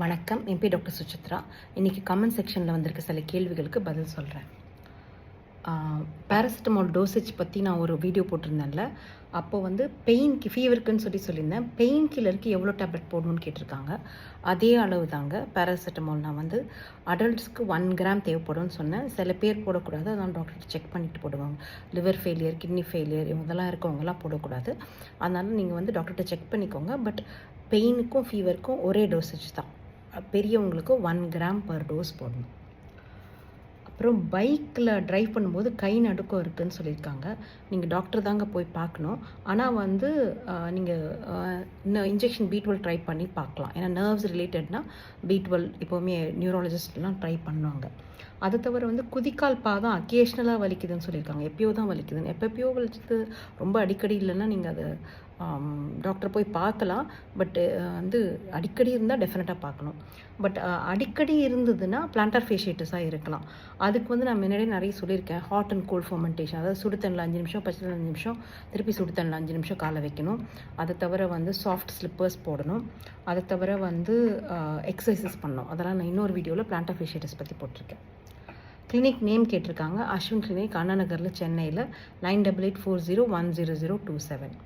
வணக்கம் என் பேர் டாக்டர் சுசித்ரா. இன்றைக்கி கமெண்ட் செக்ஷனில் வந்திருக்க சில கேள்விகளுக்கு பதில் சொல்கிறேன் பேராசிட்டமால் டோசேஜ் பற்றி நான் ஒரு வீடியோ போட்டிருந்தேன்ல. அப்போ வந்து பெயின்க்கு ஃபீவருக்குன்னு சொல்லி சொல்லியிருந்தேன். பெயின் கில்லருக்கு எவ்வளோ டேப்லெட் போடணும்னு கேட்டிருக்காங்க. அதே அளவு தாங்க பேராசிட்டமால் நான் வந்து அடல்ட்ஸ்க்கு ஒன் கிராம் தேவைப்படும்னு சொன்னேன். சில பேர் போடக்கூடாது. அதான் டாக்டர் செக் பண்ணிட்டு போடுவாங்க. லிவர் ஃபெயிலியர் கிட்னி ஃபெயிலியர் இவங்கெல்லாம் இருக்கவங்கலாம் போடக்கூடாது. அதனால் நீங்கள் வந்து டாக்டர்கிட்ட செக் பண்ணிக்கோங்க. பட் பெயினுக்கும் ஃபீவருக்கும் ஒரே டோசேஜ் தான். பெரியவங்களுக்கு ஒன் கிராம் பர் டோஸ் போடணும். அப்புறம் பைக்கில் ட்ரைவ் பண்ணும்போது கை நடுக்கம் இருக்குதுன்னு சொல்லியிருக்காங்க. நீங்கள் டாக்டர் தாங்க போய் பார்க்கணும். ஆனால் வந்து நீங்கள் இன்னும் இன்ஜெக்ஷன் பீட்வெல் ட்ரை பண்ணி பார்க்கலாம். ஏன்னா நர்வ்ஸ் ரிலேட்டட்னா பீட்வெல் டுவெல் எப்போவுமே நியூராலஜிஸ்ட்லாம் ட்ரை பண்ணுவாங்க. அதை தவிர வந்து குதிக்கால் பாதம் அக்கேஷ்னலாக வலிக்குதுன்னு சொல்லியிருக்காங்க. எப்பயோ தான் வலிக்குதுன்னு. எப்பப்பயோ வலிச்சது ரொம்ப அடிக்கடி இல்லைன்னா நீங்கள் அதை டாக்டர் போய் பார்க்கலாம். பட்டு வந்து அடிக்கடி இருந்தால் டெஃபினட்டாக பார்க்கணும். பட் அடிக்கடி இருந்ததுன்னா பிளான்டர் ஃபேஷியேட்டஸாக இருக்கலாம். அதுக்கு வந்து நான் முன்னாடியே நிறைய சொல்லியிருக்கேன். ஹாட் அண்ட் கோல்ட் ஃபர்மெண்டேஷன் அதாவது சுடுத்தண்ணில் அஞ்சு நிமிஷம் பச்சை அஞ்சு நிமிஷம் திருப்பி சுடுத்தண்ணில் அஞ்சு நிமிஷம் காலை வைக்கணும். அதை தவிர வந்து சாஃப்ட் ஸ்லிப்பர்ஸ் போடணும். அதை தவிர வந்து எக்ஸசைசஸ் பண்ணணும். அதெல்லாம் நான் இன்னொரு வீடியோவில் பிளான்டர் ஃபேஷியட்டிஸ் பற்றி போட்டிருக்கேன். கிளினிக் நேம் கேட்டிருக்காங்க. அஸ்வின் கிளினிக் அண்ணா நகரில் சென்னையில் nine double eight four zero one zero zero two seven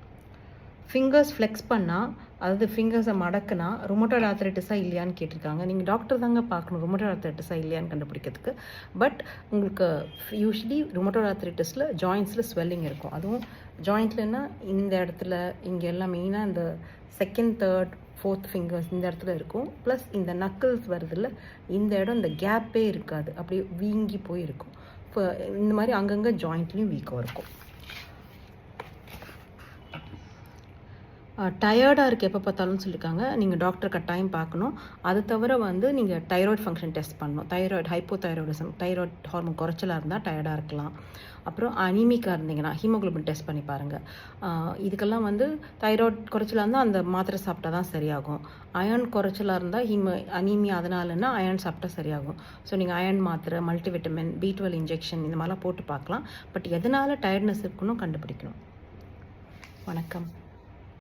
fingers flex பண்ணால் அதாவது ஃபிங்கர்ஸை மடக்குனா ரொமோட்டோட் ஆர்த்தரைட்டிஸாக இல்லையான்னு கேட்டிருக்காங்க. நீங்கள் டாக்டர் தாங்க பார்க்கணும் ரொமோட்டோட் ஆர்த்தரைட்டிஸாக இல்லையான்னு கண்டுபிடிக்கிறதுக்கு. பட் உங்களுக்கு யூஸ்வலி ரொமோட்டோட் ஆர்த்தரைட்டிஸில் ஜாயின்ஸில் ஸ்வெல்லிங் இருக்கும். அதுவும் ஜாயிண்ட்லன்னா இந்த இடத்துல இங்கே எல்லாம் மெயினாக இந்த செகண்ட் தேர்ட் ஃபோர்த் ஃபிங்கர்ஸ் இந்த இடத்துல இருக்கும். ப்ளஸ் இந்த நக்கிள்ஸ் வருதுல்ல இந்த இடம் இந்த கேப்பே இருக்காது. அப்படியே வீங்கி போயிருக்கும். இப்போ இந்த மாதிரி அங்கங்கே ஜாயிண்ட்லேயும் வீக்கம் இருக்கும். டயர்டாக இருக்குது எப்போ பார்த்தாலும் சொல்லியிருக்காங்க நீங்கள் டாக்டர் கட்டாயம் பார்க்கணும். அது தவிர வந்து நீங்கள் தைராய்டு ஃபங்க்ஷன் டெஸ்ட் பண்ணணும். Thyroid hypothyroidism thyroid hormone குறைச்சலாக இருந்தால் டயர்டாக இருக்கலாம். அப்புறம் அனிமிக்காக இருந்தீங்கன்னா ஹீமோக்ளோபின் டெஸ்ட் பண்ணி பாருங்கள் இதுக்கெல்லாம் வந்து தைராய்டு குறைச்சலாக இருந்தால் அந்த மாத்திரை சாப்பிட்டா தான் சரியாகும். அயர்ன் குறைச்சலாக இருந்தால் ஹீமோ அனீமியா அதனாலன்னா அயன் சாப்பிட்டா சரியாகும். ஸோ நீங்கள் அயர்ன் மாத்திரை மல்டிவிட்டமின் பி டுவெல் இன்ஜெக்ஷன் இந்த மாதிரிலாம் போட்டு பார்க்கலாம். பட் எதனால் டயர்ட்னஸ் இருக்குன்னு கண்டுபிடிக்கணும். வணக்கம்.